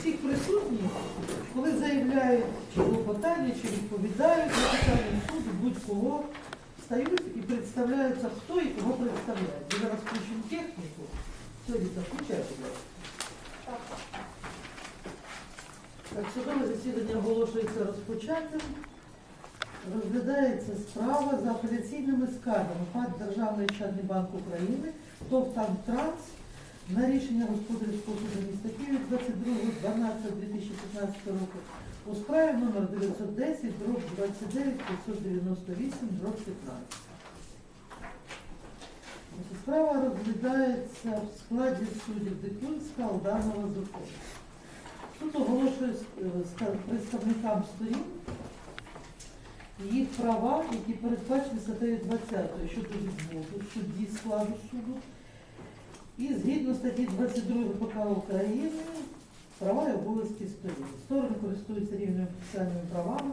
всіх присутніх, коли заявляють чи клопотання, чи відповідають на питання суду, будь-кого, стають і представляються, хто і кого представляє. Ми зараз включимо техніку. Сьогодні так включайте, будь. Так, судове засідання оголошується розпочатим. Розглядається справа за апеляційними скаргами ПАД Державний Ощадний банк України, ТОВ «Танктранс» на рішення господарського суду міста 22.12.2015 року у справі номер 910 дроб 29 598 дроб 15. Справа розглядається в складі суддів Дикунська, Алданова, Зухова. Суд оголошує е, представникам сторін їх права, які передбачені статтею 20 щодо відводу судді складу суду. І згідно статті 22 ПК України права і обов'язки сторін. Сторони користуються рівними процесуальними правами,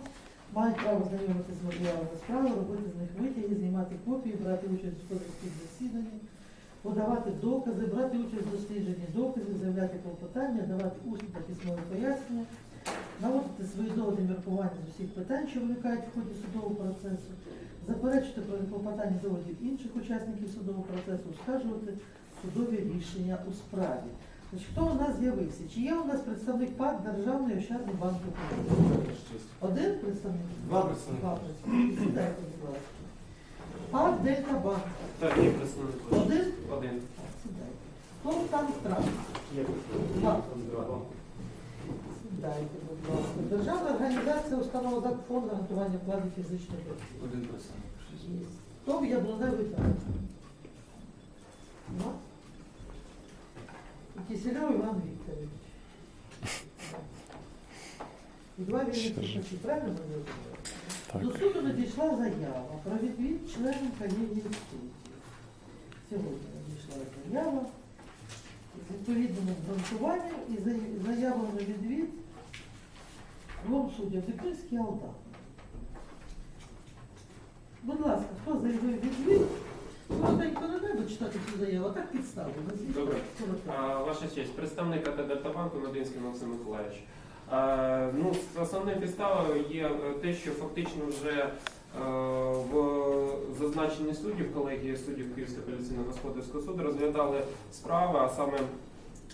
мають право знайомитися з матеріалами справи, робити з них витяги, знімати копії, брати участь в господарських засіданнях, подавати докази, брати участь в дослідженні доказів, заявляти клопотання, давати усні та письмові пояснення, наводити свої доводи міркування з усіх питань, що виникають в ході судового процесу, заперечити про клопотання доводів інших учасників судового процесу, оскаржувати судові рішення у справі. Значить, хто у нас з'явився? Чи є у нас представник ПАД Державний Ощадний банк України? Один представник? Два представники. Два представники. Сідайте, будь ласка. ПАД Дельта Банк. Так, є представник. Один? Один. Сідайте. Хто там страх? Є Два. Два. Сідайте, будь ласка. Державна організація установа ДАК фонд гарантування вкладів фізичних осіб. Один представник. Хто в Яблуневий там? Два. Кисельов Іван Вікторович. І два вільних правильно ми? Так. До суду надійшла заява про відвід членам колегії суддів. Сьогодні надійшла заява з відповідним обґрунтуванням і за- заявою на відвід двом суддям і Алдан. Будь ласка, хто заявив відвід? Коротенько не треба читати цю заяву, а так підставу. Добре. А, Ваша честь, представник АТ Дельтабанку Мединський Максим Миколаївич. А, Ну, основною підставою є е, те, що фактично вже е, в зазначенні суддів колегії суддів Київського апеляційного господарського суду розглядали справи, а саме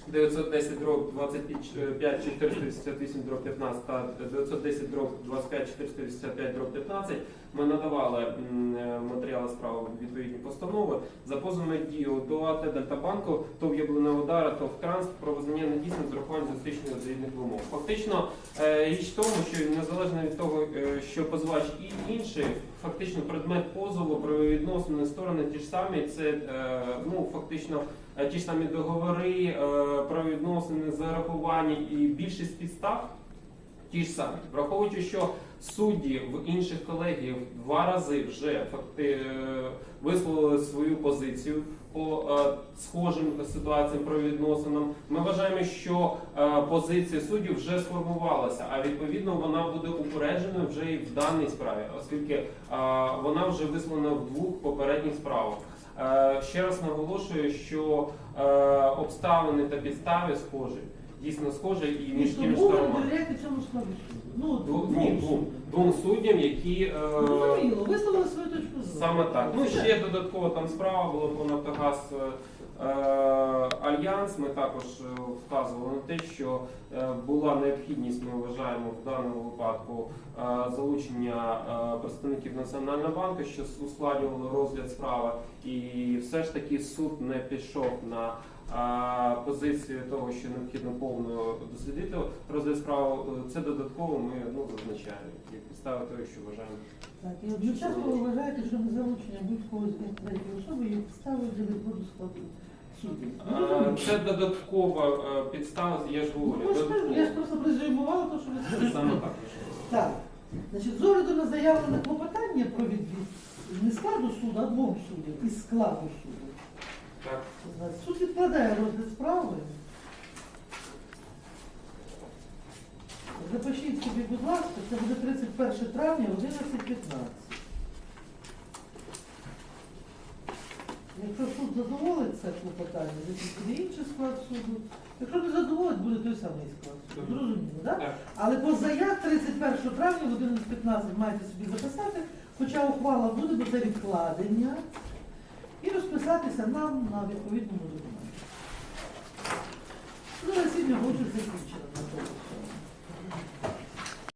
910 дроб 25 488 дроб 15 та 910 дроб 25 485 дроб 15 ми надавали е, матеріали справи відповідні постанови за позовною дією до АТ Дельтабанку, ТОВ Яблуна Удара, ТОВ Транс про визнання недійсним з урахуванням зустрічних відповідних вимог. Фактично, е, річ в тому, що незалежно від того, е, що позивач і інший, фактично предмет позову, правовідносини сторони ті ж самі, це е, ну фактично. е, Ті ж самі договори, е, правовідносини, зарахування і більшість підстав ті ж самі. Враховуючи, що судді в інших колегіях два рази вже факти е, висловили свою позицію по е, схожим ситуаціям правовідносинам, ми вважаємо, що е, позиція суддів вже сформувалася, а відповідно вона буде упередженою вже і в даній справі, оскільки вона вже висловлена в двох попередніх справах. Ще раз наголошую, що обставини та підстави схожі, дійсно схоже і між тими Тому ви сторонами. довіряєте цьому складу? Ну, Дву- Ні, двом, двом суддям, які е, Ну, Зрозуміло, висловили свою точку зору. саме так. Ну ще додатково там справа була про Нафтогаз е, Альянс. Ми також е, вказували на те, що е, була необхідність, ми вважаємо в даному випадку е, залучення е, представників Національного банку, що ускладнювало розгляд справи, і все ж таки суд не пішов на позицію того, що необхідно повно дослідити розгляд справи, е, це додатково ми ну, зазначаємо як підстави того, що вважаємо. Так, і одночасно ви вважаєте, що незалучення будь-кого з третьої особи є підставою для відводу складу Це додаткова е, підстава, я ж говорю. Ну, ж кажу, я ж просто презюмувала те, що ви сказали. саме так. Так, значить, з огляду на заявлене клопотання про відвід не складу суду, а двом суддям із складу суду. Так. Суд відкладає розгляд справи. Запишіть собі, будь ласка, це буде 31 травня, 11.15. Якщо суд задоволить це клопотання, запишіть інший склад суду, Якщо не задоволить, буде той самий склад. Мгм. Зрозуміло, так? Так. Але по заяв 31 травня в 11.15 маєте собі записати, хоча ухвала буде, бо це відкладення, і розписатися нам на відповідному документі. Ну, засідання хочу закінчено.